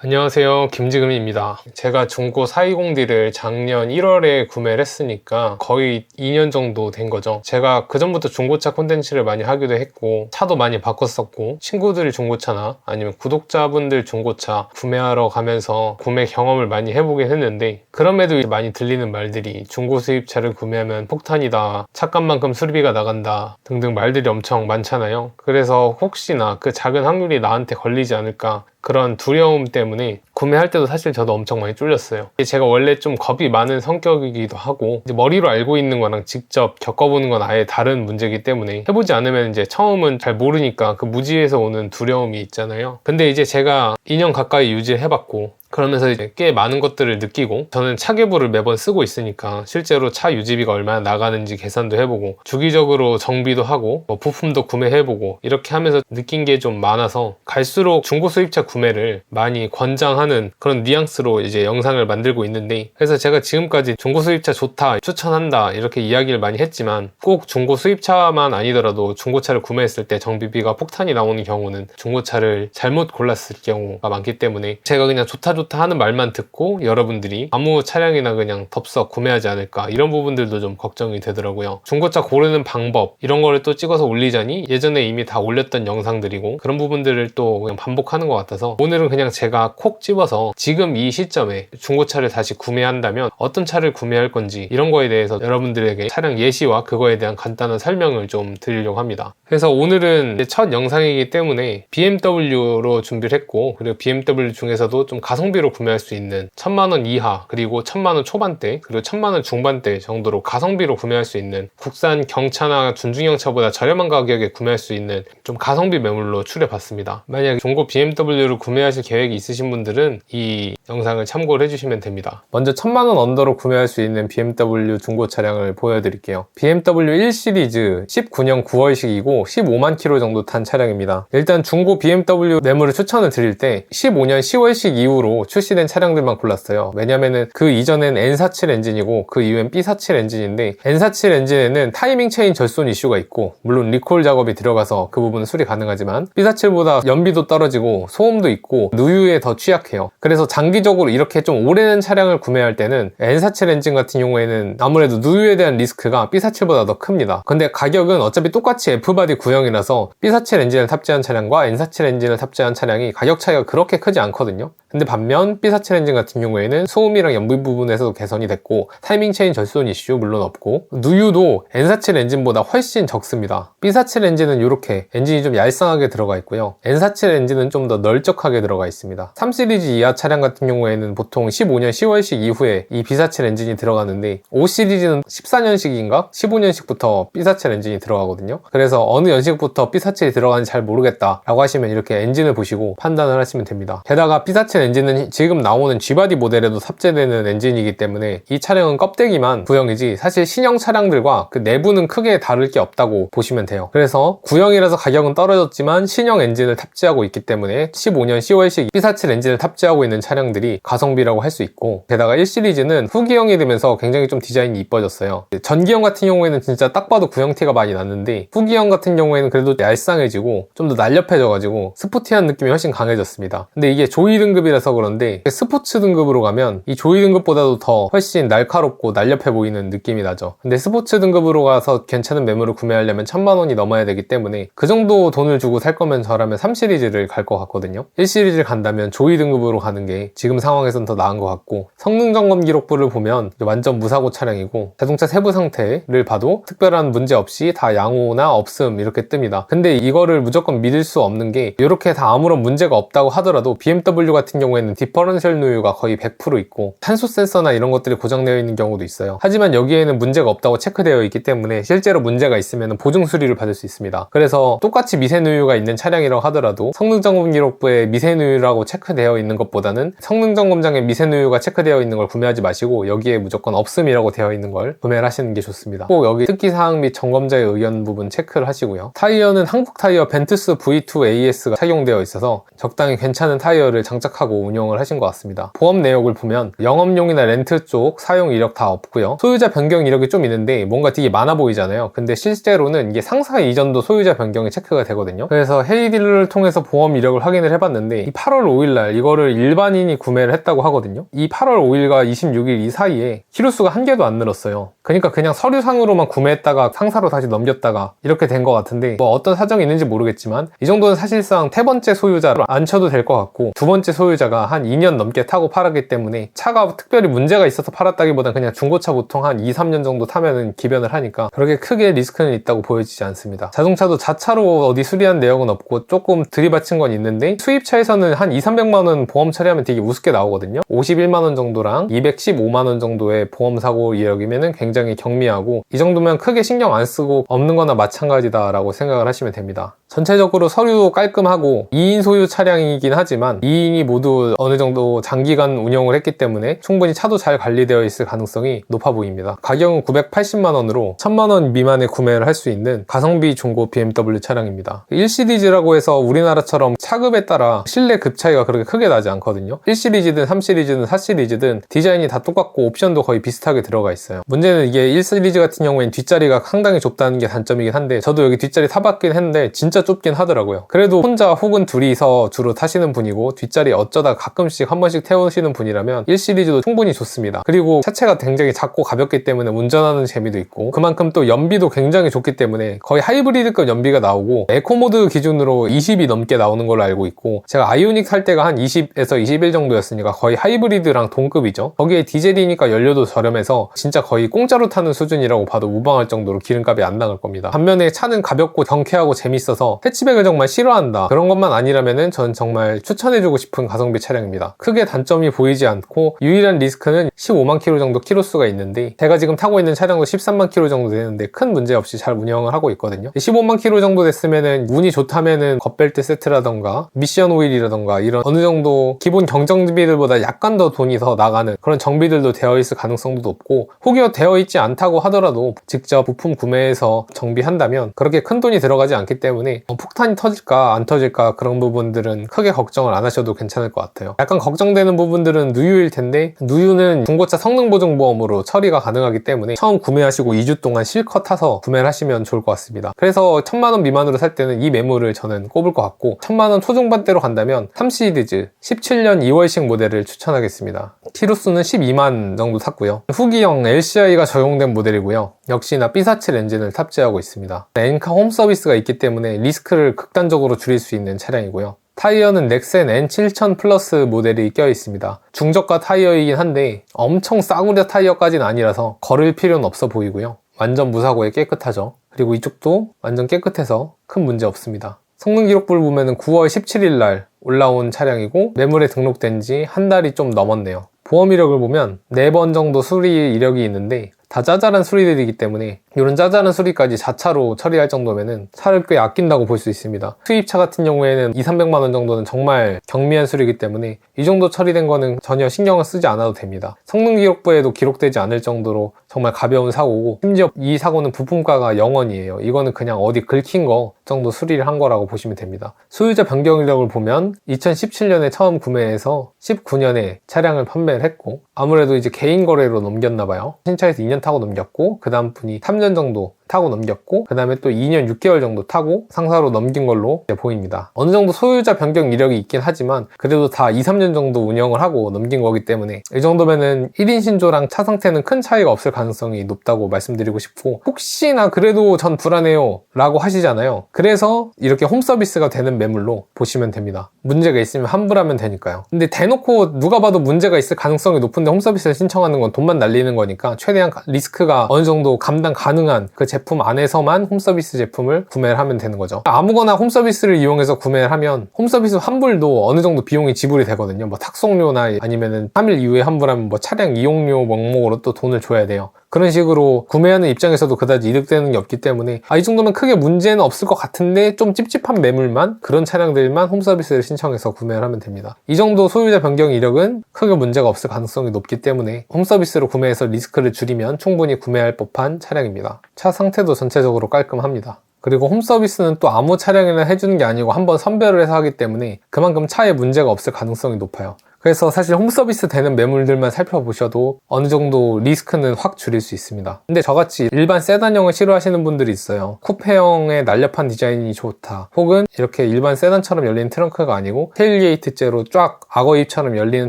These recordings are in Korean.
안녕하세요. 김지금입니다. 제가 중고 420D를 작년 1월에 구매를 했으니까 거의 2년 정도 된 거죠. 제가 그 전부터 중고차 콘텐츠를 많이 하기도 했고 차도 많이 바꿨었고 친구들이 중고차나 아니면 구독자분들 중고차 구매하러 가면서 구매 경험을 많이 해보긴 했는데 그럼에도 많이 들리는 말들이 중고 수입차를 구매하면 폭탄이다 차값만큼 수리비가 나간다 등등 말들이 엄청 많잖아요. 그래서 혹시나 그 작은 확률이 나한테 걸리지 않을까 그런 두려움 때문에 구매할 때도 사실 저도 엄청 많이 쫄렸어요. 제가 원래 좀 겁이 많은 성격이기도 하고 머리로 알고 있는 거랑 직접 겪어보는 건 아예 다른 문제이기 때문에 해보지 않으면 이제 처음은 잘 모르니까 그 무지에서 오는 두려움이 있잖아요. 근데 이제 제가 2년 가까이 유지해봤고 그러면서 이제 꽤 많은 것들을 느끼고 저는 차계부를 매번 쓰고 있으니까 실제로 차 유지비가 얼마나 나가는지 계산도 해보고 주기적으로 정비도 하고 뭐 부품도 구매해보고 이렇게 하면서 느낀 게 좀 많아서 갈수록 중고 수입차 구매를 많이 권장하는 그런 뉘앙스로 이제 영상을 만들고 있는데 그래서 제가 지금까지 중고 수입차 좋다 추천한다 이렇게 이야기를 많이 했지만 꼭 중고 수입차만 아니더라도 중고차를 구매했을 때 정비비가 폭탄이 나오는 경우는 중고차를 잘못 골랐을 경우가 많기 때문에 제가 그냥 좋다 좋다 하는 말만 듣고 여러분들이 아무 차량이나 그냥 덥석 구매하지 않을까 이런 부분들도 좀 걱정이 되더라고요. 중고차 고르는 방법 이런 거를 또 찍어서 올리자니 예전에 이미 다 올렸던 영상들이고 그런 부분들을 또 그냥 반복하는 것 같아서 오늘은 그냥 제가 콕 집어 서 지금 이 시점에 중고차를 다시 구매한다면 어떤 차를 구매할 건지 이런 거에 대해서 여러분들에게 차량 예시와 그거에 대한 간단한 설명을 좀 드리려고 합니다. 그래서 오늘은 첫 영상이기 때문에 BMW로 준비를 했고 그리고 BMW 중에서도 좀 가성비로 구매할 수 있는 천만원 이하 그리고 천만원 초반대 그리고 천만원 중반대 정도로 가성비로 구매할 수 있는 국산 경차나 준중형차보다 저렴한 가격에 구매할 수 있는 좀 가성비 매물로 추려봤습니다. 만약 중고 BMW를 구매하실 계획이 있으신 분들은 이 영상을 참고를 해주시면 됩니다. 먼저 천만원 언더로 구매할 수 있는 BMW 중고 차량을 보여드릴게요. BMW 1 시리즈 19년 9월식이고 15만 킬로 정도 탄 차량입니다. 일단 중고 BMW 매물을 추천을 드릴 때 15년 10월식 이후로 출시된 차량들만 골랐어요. 왜냐면은 그 이전엔 N47 엔진이고 그 이후엔 B47 엔진인데 N47 엔진에는 타이밍 체인 절손 이슈가 있고 물론 리콜 작업이 들어가서 그 부분은 수리 가능하지만 B47보다 연비도 떨어지고 소음도 있고 누유에 더 취약해요 그래서 장기적으로 이렇게 좀 오래된 차량을 구매할 때는 N47 엔진 같은 경우에는 아무래도 누유에 대한 리스크가 B47보다 더 큽니다. 근데 가격은 어차피 똑같이 F바디 구형이라서 B47 엔진을 탑재한 차량과 N47 엔진을 탑재한 차량이 가격 차이가 그렇게 크지 않거든요 근데 반면 B47 엔진 같은 경우에는 소음이랑 연비 부분에서도 개선이 됐고 타이밍 체인 절손 이슈 물론 없고 누유도 N47 엔진보다 훨씬 적습니다. B47 엔진은 이렇게 엔진이 좀 얄쌍하게 들어가 있고요. N47 엔진은 좀더 널쩍하게 들어가 있습니다. 3시리즈 이하 차량 같은 경우에는 보통 15년 10월식 이후에 이 B47 엔진이 들어가는데 5시리즈는 14년식인가? 15년식부터 B47 엔진이 들어가거든요. 그래서 어느 연식부터 B47이 들어가는지 잘 모르겠다 라고 하시면 이렇게 엔진을 보시고 판단을 하시면 됩니다. 게다가 B47 엔진은 지금 나오는 G바디 모델에도 탑재되는 엔진이기 때문에 이 차량은 껍데기만 구형이지 사실 신형 차량들과 그 내부는 크게 다를 게 없다고 보시면 돼요. 그래서 구형이라서 가격은 떨어졌지만 신형 엔진을 탑재하고 있기 때문에 15년 10월식 B47 엔진을 탑재하고 있는 차량들이 가성비라고 할 수 있고 게다가 1시리즈는 후기형이 되면서 굉장히 좀 디자인이 이뻐졌어요. 전기형 같은 경우에는 진짜 딱 봐도 구형티가 많이 났는데 후기형 같은 경우에는 그래도 얄쌍해지고 좀 더 날렵해져가지고 스포티한 느낌이 훨씬 강해졌습니다. 근데 이게 조이 등급이 라서 그런데 스포츠 등급으로 가면 이 조이 등급보다도 더 훨씬 날카롭고 날렵해 보이는 느낌이 나죠. 근데 스포츠 등급으로 가서 괜찮은 매물을 구매하려면 천만 원이 넘어야 되기 때문에 그 정도 돈을 주고 살 거면 저라면 3시리즈를 갈 것 같거든요. 1시리즈를 간다면 조이 등급으로 가는 게 지금 상황에선 더 나은 것 같고 성능 점검 기록부를 보면 완전 무사고 차량이고 자동차 세부 상태를 봐도 특별한 문제 없이 다 양호나 없음 이렇게 뜹니다. 근데 이거를 무조건 믿을 수 없는 게 이렇게 다 아무런 문제가 없다고 하더라도 BMW 같은 경우에는 디퍼런셜 누유가 거의 100% 있고 탄소 센서나 이런 것들이 고장되어 있는 경우도 있어요. 하지만 여기에는 문제가 없다고 체크되어 있기 때문에 실제로 문제가 있으면 보증 수리를 받을 수 있습니다. 그래서 똑같이 미세 누유가 있는 차량이라고 하더라도 성능 점검 기록부에 미세 누유라고 체크되어 있는 것보다는 성능 점검장에 미세 누유가 체크되어 있는 걸 구매하지 마시고 여기에 무조건 없음이라고 되어 있는 걸 구매를 하시는 게 좋습니다. 꼭 여기 특기 사항 및 점검자의 의견 부분 체크를 하시고요. 타이어는 한국 타이어 벤투스 V2 AS가 착용되어 있어서 적당히 괜찮은 타이어를 장착하고 선택하고 운영을 하신 것 같습니다. 보험 내역을 보면 영업용이나 렌트 쪽 사용 이력 다 없고요. 소유자 변경 이력이 좀 있는데 뭔가 되게 많아 보이잖아요. 근데 실제로는 이게 상사 이전도 소유자 변경이 체크가 되거든요. 그래서 헤이딜러를 통해서 보험 이력을 확인을 해봤는데 이 8월 5일 날 이거를 일반인이 구매를 했다고 하거든요. 이 8월 5일과 26일 이 사이에 키로수가 한 개도 안 늘었어요. 그러니까 그냥 서류상으로만 구매했다가 상사로 다시 넘겼다가 이렇게 된 것 같은데 뭐 어떤 사정이 있는지 모르겠지만 이 정도는 사실상 세 번째 소유자로 안 쳐도 될 것 같고 두 번째 소유자 가 한 2년 넘게 타고 팔았기 때문에 차가 특별히 문제가 있어서 팔았다기보단 그냥 중고차 보통 한 2, 3년 정도 타면은 기변을 하니까 그렇게 크게 리스크는 있다고 보여지지 않습니다. 자동차도 자차로 어디 수리한 내역은 없고 조금 들이받친 건 있는데 수입차에서는 한 2, 300만 원 보험 처리하면 되게 우습게 나오거든요. 51만 원 정도랑 215만 원 정도의 보험 사고 이력이면은 굉장히 경미하고 이 정도면 크게 신경 안 쓰고 없는 거나 마찬가지다라고 생각을 하시면 됩니다. 전체적으로 서류도 깔끔하고 2인 소유 차량이긴 하지만 2인이 모두 어느 정도 장기간 운영을 했기 때문에 충분히 차도 잘 관리되어 있을 가능성이 높아 보입니다. 가격은 980만 원으로 1000만 원 미만에 구매를 할 수 있는 가성비 중고 BMW 차량입니다. 1시리즈라고 해서 우리나라처럼 차급에 따라 실내 급 차이가 그렇게 크게 나지 않거든요. 1시리즈든 3시리즈든 4시리즈든 디자인이 다 똑같고 옵션도 거의 비슷하게 들어가 있어요. 문제는 이게 1시리즈 같은 경우엔 뒷자리가 상당히 좁다는 게 단점이긴 한데 저도 여기 뒷자리 타봤긴 했는데 진짜 좁긴 하더라고요. 그래도 혼자 혹은 둘이서 주로 타시는 분이고 뒷자리 어쩌 다 가끔씩 한 번씩 태우시는 분이라면 1시리즈도 충분히 좋습니다. 그리고 차체가 굉장히 작고 가볍기 때문에 운전하는 재미도 있고 그만큼 또 연비도 굉장히 좋기 때문에 거의 하이브리드급 연비가 나오고 에코모드 기준으로 20이 넘게 나오는 걸로 알고 있고 제가 아이오닉 살 때가 한 20에서 21 정도였으니까 거의 하이브리드랑 동급이죠. 거기에 디젤이니까 연료도 저렴해서 진짜 거의 공짜로 타는 수준이라고 봐도 무방할 정도로 기름값이 안 나갈 겁니다. 반면에 차는 가볍고 경쾌하고 재밌어서 해치백을 정말 싫어한다 그런 것만 아니라면은 전 정말 추천해주고 싶은 가성 비 차량입니다. 크게 단점이 보이지 않고 유일한 리스크는 15만 킬로 정도 키로수가 있는데 제가 지금 타고 있는 차량도 13만 킬로 정도 되는데 큰 문제 없이 잘 운영을 하고 있거든요. 15만 킬로 정도 됐으면은 운이 좋다면은 겉벨트 세트라던가 미션 오일이라던가 이런 어느 정도 기본 경정비들보다 약간 더 돈이 더 나가는 그런 정비들도 되어 있을 가능성도 높고 혹여 되어 있지 않다고 하더라도 직접 부품 구매해서 정비한다면 그렇게 큰 돈이 들어가지 않기 때문에 어, 폭탄이 터질까 안 터질까 그런 부분들은 크게 걱정을 안 하셔도 괜찮을 것 같아요. 약간 걱정되는 부분들은 누유일 텐데 누유는 중고차 성능 보증 보험으로 처리가 가능하기 때문에 처음 구매하시고 2주 동안 실컷 타서 구매를 하시면 좋을 것 같습니다. 그래서 1000만 원 미만으로 살 때는 이 매물을 저는 꼽을 것 같고 1000만 원 초중반대로 간다면 3 시리즈 17년 2월식 모델을 추천하겠습니다. 키로수는 12만 정도 탔고요. 후기형 LCI가 적용된 모델이고요. 역시나 B47 엔진을 탑재하고 있습니다. 엔카 홈 서비스가 있기 때문에 리스크를 극단적으로 줄일 수 있는 차량이고요. 타이어는 넥센 N7000 플러스 모델이 껴 있습니다. 중저가 타이어이긴 한데 엄청 싸구려 타이어까지는 아니라서 걸을 필요는 없어 보이고요. 완전 무사고에 깨끗하죠. 그리고 이쪽도 완전 깨끗해서 큰 문제 없습니다. 성능 기록부를 보면 9월 17일 날 올라온 차량이고 매물에 등록된 지 한 달이 좀 넘었네요. 보험 이력을 보면 4번 정도 수리 이력이 있는데 다 짜잘한 수리들이기 때문에 이런 짜잘한 수리까지 자차로 처리할 정도면은 차를 꽤 아낀다고 볼 수 있습니다. 수입차 같은 경우에는 2, 300만 원 정도는 정말 경미한 수리이기 때문에 이 정도 처리된 거는 전혀 신경을 쓰지 않아도 됩니다. 성능 기록부에도 기록되지 않을 정도로 정말 가벼운 사고고 심지어 이 사고는 부품가가 0원이에요. 이거는 그냥 어디 긁힌 거 정도 수리를 한 거라고 보시면 됩니다. 소유자 변경 이력을 보면 2017년에 처음 구매해서 19년에 차량을 판매를 했고 아무래도 이제 개인 거래로 넘겼나 봐요. 신차에서 2년 타고 넘겼고 그 다음 분이 3년 정도 타고 넘겼고 그 다음에 또 2년 6개월 정도 타고 상사로 넘긴 걸로 보입니다. 어느 정도 소유자 변경 이력이 있긴 하지만 그래도 다 2, 3년 정도 운영을 하고 넘긴 거기 때문에 이 정도면은 1인 신조랑 차 상태는 큰 차이가 없을 가능성이 높다고 말씀드리고 싶고 혹시나 그래도 전 불안해요 라고 하시잖아요. 그래서 이렇게 홈 서비스가 되는 매물로 보시면 됩니다. 문제가 있으면 환불하면 되니까요. 근데 대놓고 누가 봐도 문제가 있을 가능성이 높은데 홈 서비스를 신청하는 건 돈만 날리는 거니까 최대한 리스크가 어느 정도 감당 가능한 그 제품 안에서만 홈서비스 제품을 구매를 하면 되는 거죠. 아무거나 홈서비스를 이용해서 구매를 하면 홈서비스 환불도 어느 정도 비용이 지불이 되거든요. 뭐 탁송료나 아니면은 3일 이후에 환불하면 뭐 차량 이용료 명목으로 또 돈을 줘야 돼요. 그런 식으로 구매하는 입장에서도 그다지 이득되는 게 없기 때문에 아, 이 정도면 크게 문제는 없을 것 같은데 좀 찝찝한 매물만 그런 차량들만 홈서비스를 신청해서 구매를 하면 됩니다. 이 정도 소유자 변경 이력은 크게 문제가 없을 가능성이 높기 때문에 홈서비스로 구매해서 리스크를 줄이면 충분히 구매할 법한 차량입니다. 차 상태도 전체적으로 깔끔합니다. 그리고 홈 서비스는 또 아무 차량이나 해주는 게 아니고 한번 선별을 해서 하기 때문에 그만큼 차에 문제가 없을 가능성이 높아요. 그래서 사실 홈 서비스 되는 매물들만 살펴보셔도 어느 정도 리스크는 확 줄일 수 있습니다. 근데 저같이 일반 세단형을 싫어하시는 분들이 있어요. 쿠페형의 날렵한 디자인이 좋다. 혹은 이렇게 일반 세단처럼 열리는 트렁크가 아니고 테일게이트째로 쫙 악어 입처럼 열리는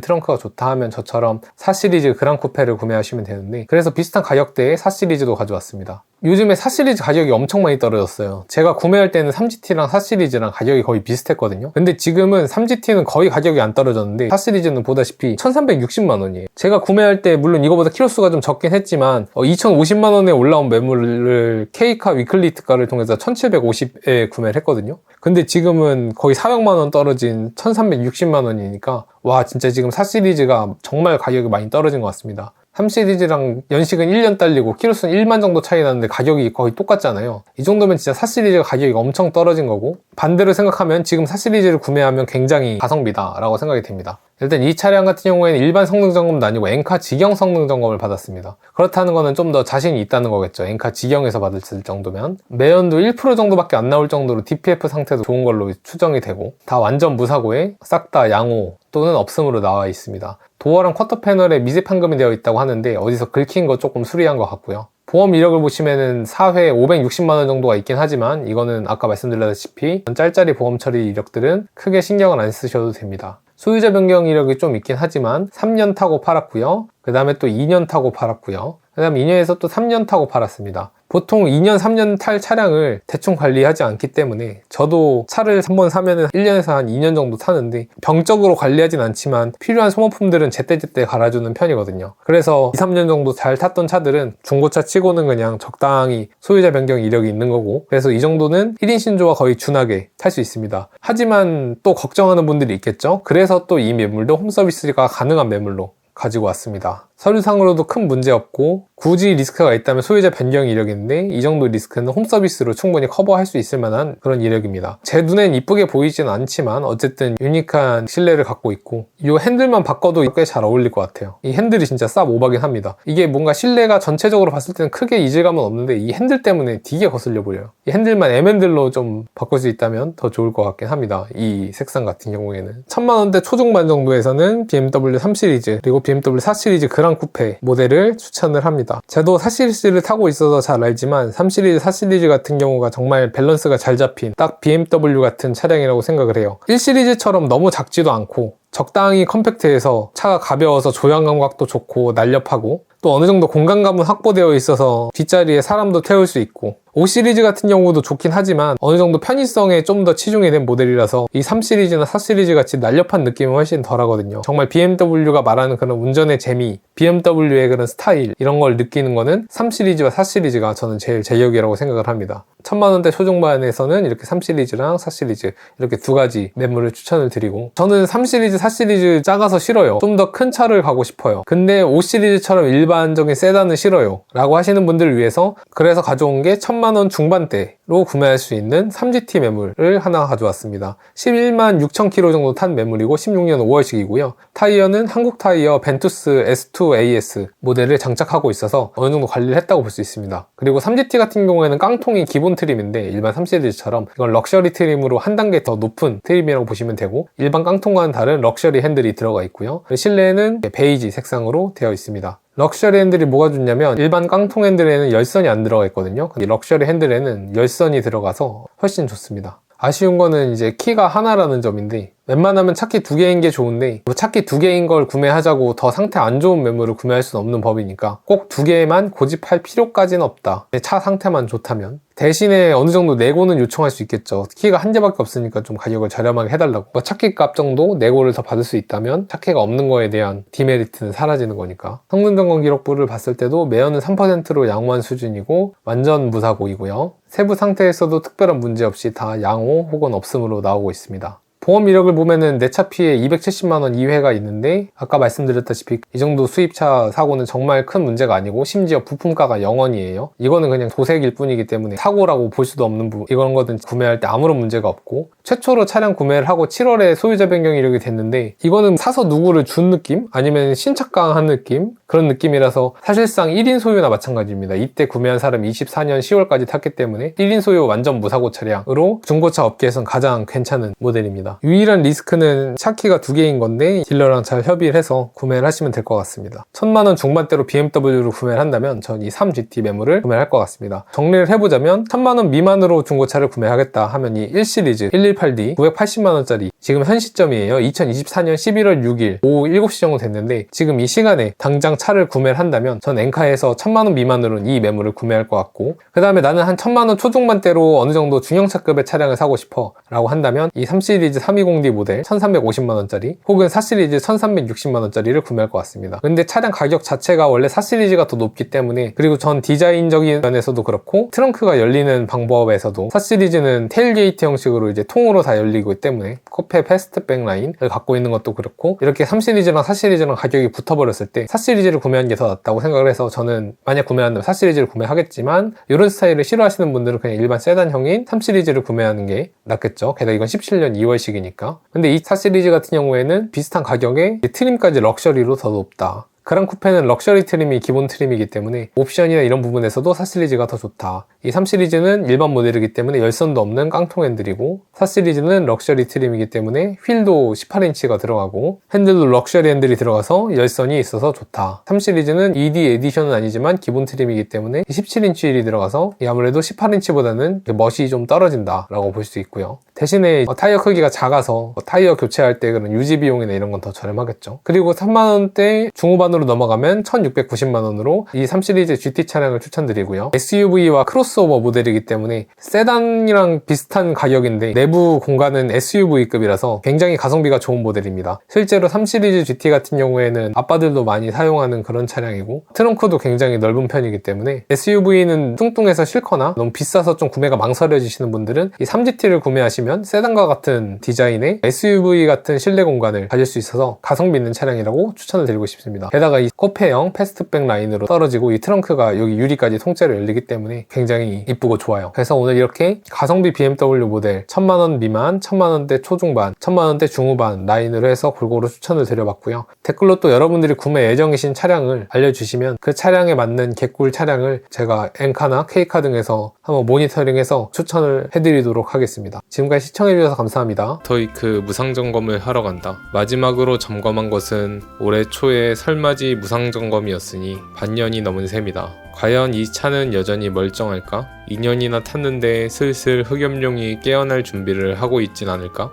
트렁크가 좋다 하면 저처럼 4시리즈 그랑 쿠페를 구매하시면 되는데 그래서 비슷한 가격대에 4시리즈도 가져왔습니다. 요즘에 4 시리즈 가격이 엄청 많이 떨어졌어요. 제가 구매할 때는 3GT랑 4 시리즈랑 가격이 거의 비슷했거든요. 근데 지금은 3GT는 거의 가격이 안 떨어졌는데 4 시리즈는 보다시피 1360만 원이에요. 제가 구매할 때 물론 이거보다 키로수가 좀 적긴 했지만 2050만 원에 올라온 매물을 K카 위클리 특가를 통해서 1750에 구매를 했거든요. 근데 지금은 거의 400만 원 떨어진 1360만 원이니까 와 진짜 지금 4 시리즈가 정말 가격이 많이 떨어진 것 같습니다. 3 시리즈랑 연식은 1년 딸리고 키로수는 1만 정도 차이 나는데 가격이 거의 똑같잖아요. 이 정도면 진짜 4 시리즈가 가격이 엄청 떨어진 거고 반대로 생각하면 지금 4 시리즈를 구매하면 굉장히 가성비다 라고 생각이 됩니다. 일단 이 차량 같은 경우에는 일반 성능 점검도 아니고 엔카 직영 성능 점검을 받았습니다. 그렇다는 거는 좀 더 자신이 있다는 거겠죠. 엔카 직영에서 받았을 정도면. 매연도 1% 정도밖에 안 나올 정도로 DPF 상태도 좋은 걸로 추정이 되고 다 완전 무사고에 싹 다 양호 또는 없음으로 나와 있습니다. 도어랑 쿼터 패널에 미세 판금이 되어 있다고 하는데 어디서 긁힌 거 조금 수리한 것 같고요. 보험 이력을 보시면은 4회 560만원 정도가 있긴 하지만 이거는 아까 말씀드렸다시피 짤짤이 보험 처리 이력들은 크게 신경을 안 쓰셔도 됩니다. 소유자 변경 이력이 좀 있긴 하지만 3년 타고 팔았고요. 그 다음에 또 2년 타고 팔았고요. 그 다음 2년에서 또 3년 타고 팔았습니다. 보통 2년, 3년 탈 차량을 대충 관리하지 않기 때문에 저도 차를 한번 사면은 1년에서 한 2년 정도 타는데 병적으로 관리하진 않지만 필요한 소모품들은 제때제때 갈아주는 편이거든요. 그래서 2, 3년 정도 잘 탔던 차들은 중고차 치고는 그냥 적당히 소유자 변경 이력이 있는 거고 그래서 이 정도는 1인 신조와 거의 준하게 탈 수 있습니다. 하지만 또 걱정하는 분들이 있겠죠. 그래서 또 이 매물도 홈 서비스가 가능한 매물로 가지고 왔습니다. 서류상으로도 큰 문제 없고 굳이 리스크가 있다면 소유자 변경 이력인데 이 정도 리스크는 홈 서비스로 충분히 커버할 수 있을 만한 그런 이력입니다. 제 눈엔 이쁘게 보이지는 않지만 어쨌든 유니크한 실내를 갖고 있고 이 핸들만 바꿔도 꽤 잘 어울릴 것 같아요. 이 핸들이 진짜 쌉 오바긴 합니다. 이게 뭔가 실내가 전체적으로 봤을 때는 크게 이질감은 없는데 이 핸들 때문에 되게 거슬려 보여요. 이 핸들만 M 핸들로 좀 바꿀 수 있다면 더 좋을 것 같긴 합니다. 이 색상 같은 경우에는 천만 원대 초중반 정도에서는 BMW 3 시리즈 그리고 BMW 4 시리즈 그랑 쿠페 모델을 추천을 합니다. 저도 4 시리즈를 타고 있어서 잘 알지만 3 시리즈, 4 시리즈 같은 경우가 정말 밸런스가 잘 잡힌 딱 BMW 같은 차량이라고 생각을 해요. 1 시리즈처럼 너무 작지도 않고 적당히 컴팩트해서 차가 가벼워서 조향 감각도 좋고 날렵하고 또 어느 정도 공간감은 확보되어 있어서 뒷자리에 사람도 태울 수 있고 5 시리즈 같은 경우도 좋긴 하지만 어느 정도 편의성에 좀 더 치중이 된 모델이라서 이 3 시리즈나 4 시리즈 같이 날렵한 느낌은 훨씬 덜 하거든요. 정말 BMW가 말하는 그런 운전의 재미, BMW의 그런 스타일 이런 걸 느끼는 거는 3 시리즈와 4 시리즈가 저는 제일 제격이라고 생각을 합니다. 천만 원대 초중반에서는 이렇게 3 시리즈랑 4 시리즈 이렇게 두 가지 매물을 추천을 드리고 저는 3 시리즈, 4 시리즈 작아서 싫어요. 좀 더 큰 차를 가고 싶어요. 근데 5 시리즈처럼 일반적인 세단은 싫어요. 라고 하시는 분들을 위해서 그래서 가져온 게 천만 원 중반대로 구매할 수 있는 3GT 매물을 하나 가져왔습니다. 11만 6천 킬로 정도 탄 매물이고 16년 5월식이고요. 타이어는 한국 타이어 벤투스 S2 AS 모델을 장착하고 있어서 어느 정도 관리를 했다고 볼 수 있습니다. 그리고 3GT 같은 경우에는 깡통이 기본 트림인데 일반 3시리즈처럼 이건 럭셔리 트림으로 한 단계 더 높은 트림이라고 보시면 되고 일반 깡통과는 다른 럭셔리 핸들이 들어가 있고요. 실내에는 베이지 색상으로 되어 있습니다. 럭셔리 핸들이 뭐가 좋냐면 일반 깡통 핸들에는 열선이 안 들어가 있거든요. 근데 럭셔리 핸들에는 열선이 들어가서 훨씬 좋습니다. 아쉬운 거는 이제 키가 하나라는 점인데 웬만하면 차키 두 개인 게 좋은데 뭐 차키 두 개인 걸 구매하자고 더 상태 안 좋은 매물을 구매할 수는 없는 법이니까 꼭 두 개만 고집할 필요까지는 없다. 차 상태만 좋다면 대신에 어느 정도 내고는 요청할 수 있겠죠. 키가 한 개밖에 없으니까 좀 가격을 저렴하게 해달라고. 뭐 차키 값 정도 내고를 더 받을 수 있다면 차키가 없는 거에 대한 디메리트는 사라지는 거니까. 성능 점검 기록부를 봤을 때도 매연은 3%로 양호한 수준이고 완전 무사고이고요. 세부 상태에서도 특별한 문제 없이 다 양호 혹은 없음으로 나오고 있습니다. 보험 이력을 보면은 내 차 피해 270만 원 이회가 있는데 아까 말씀드렸다시피 이 정도 수입차 사고는 정말 큰 문제가 아니고 심지어 부품가가 0원이에요. 이거는 그냥 도색일 뿐이기 때문에 사고라고 볼 수도 없는 부분. 이런 거든 구매할 때 아무런 문제가 없고 최초로 차량 구매를 하고 7월에 소유자 변경 이력이 됐는데 이거는 사서 누구를 준 느낌? 아니면 신착강한 느낌? 그런 느낌이라서 사실상 1인 소유나 마찬가지입니다. 이때 구매한 사람이 24년 10월까지 탔기 때문에 1인 소유 완전 무사고 차량으로 중고차 업계에선 가장 괜찮은 모델입니다. 유일한 리스크는 차 키가 두 개인 건데 딜러랑 잘 협의를 해서 구매를 하시면 될 것 같습니다. 천만 원 중반대로 BMW를 구매를 한다면 전 이 3GT 매물을 구매할 것 같습니다. 정리를 해보자면 천만 원 미만으로 중고차를 구매하겠다 하면 이 1시리즈 118D 980만 원짜리 지금 현 시점이에요. 2024년 11월 6일 오후 7시 정도 됐는데 지금 이 시간에 당장 차를 구매를 한다면 전 엔카에서 천만 원 미만으로는 이 매물을 구매할 것 같고 그 다음에 나는 한 천만 원 초중반대로 어느 정도 중형차급의 차량을 사고 싶어 라고 한다면 이 3시리즈 320D 모델 1350만 원짜리 혹은 4시리즈 1360만 원짜리를 구매할 것 같습니다. 근데 차량 가격 자체가 원래 4시리즈가 더 높기 때문에 그리고 전 디자인적인 면에서도 그렇고 트렁크가 열리는 방법에서도 4시리즈는 테일게이트 형식으로 이제 통으로 다 열리고 있기 때문에 코페 패스트백 라인을 갖고 있는 것도 그렇고 이렇게 3시리즈랑 4시리즈랑 가격이 붙어버렸을 때 4시리즈를 구매하는 게더 낫다고 생각을 해서 저는 만약 구매한다면 4시리즈를 구매하겠지만 이런 스타일을 싫어하시는 분들은 그냥 일반 세단형인 3시리즈를 구매하는 게 낫겠죠. 게다가 이건 17년 2월 식이니까. 근데 이 4 시리즈 같은 경우에는 비슷한 가격에 트림까지 럭셔리로 더 높다. 그랑 쿠페는 럭셔리 트림이 기본 트림이기 때문에 옵션이나 이런 부분에서도 4 시리즈가 더 좋다. 이 3 시리즈는 일반 모델이기 때문에 열선도 없는 깡통 핸들이고 4 시리즈는 럭셔리 트림이기 때문에 휠도 18인치가 들어가고 핸들도 럭셔리 핸들이 들어가서 열선이 있어서 좋다. 3 시리즈는 ED 에디션은 아니지만 기본 트림이기 때문에 17인치 휠이 들어가서 아무래도 18인치보다는 멋이 좀 떨어진다라고 볼 수 있고요. 대신에 어, 타이어 크기가 작아서 어, 타이어 교체할 때 그런 유지 비용이나 이런 건 더 저렴하겠죠. 그리고 3만원대 중후반으로 넘어가면 1690만원으로 이 3시리즈 GT 차량을 추천드리고요. SUV와 크로스오버 모델이기 때문에 세단이랑 비슷한 가격인데 내부 공간은 SUV급이라서 굉장히 가성비가 좋은 모델입니다. 실제로 3시리즈 GT 같은 경우에는 아빠들도 많이 사용하는 그런 차량이고 트렁크도 굉장히 넓은 편이기 때문에 SUV는 뚱뚱해서 싫거나 너무 비싸서 좀 구매가 망설여지시는 분들은 이 3GT를 구매하시면 세단과 같은 디자인의 SUV 같은 실내 공간을 가질 수 있어서 가성비 있는 차량이라고 추천을 드리고 싶습니다. 게다가 이 코페형 패스트백 라인으로 떨어지고 이 트렁크가 여기 유리까지 통째로 열리기 때문에 굉장히 이쁘고 좋아요. 그래서 오늘 이렇게 가성비 BMW 모델 1000만원 미만, 1000만원대 초중반, 1000만원대 중후반 라인으로 해서 골고루 추천을 드려봤고요. 댓글로 또 여러분들이 구매 예정이신 차량을 알려주시면 그 차량에 맞는 개꿀 차량을 제가 엔카나 K카 등에서 한번 모니터링해서 추천을 해드리도록 하겠습니다. 지금까지 시청해주셔서 감사합니다. 토이크 무상 점검을 하러 간다. 마지막으로 점검한 것은 올해 초에 설맞이 무상 점검이었으니 반년이 넘은 셈이다. 과연 이 차는 여전히 멀쩡할까? 2년이나 탔는데 슬슬 흑염룡이 깨어날 준비를 하고 있진 않을까?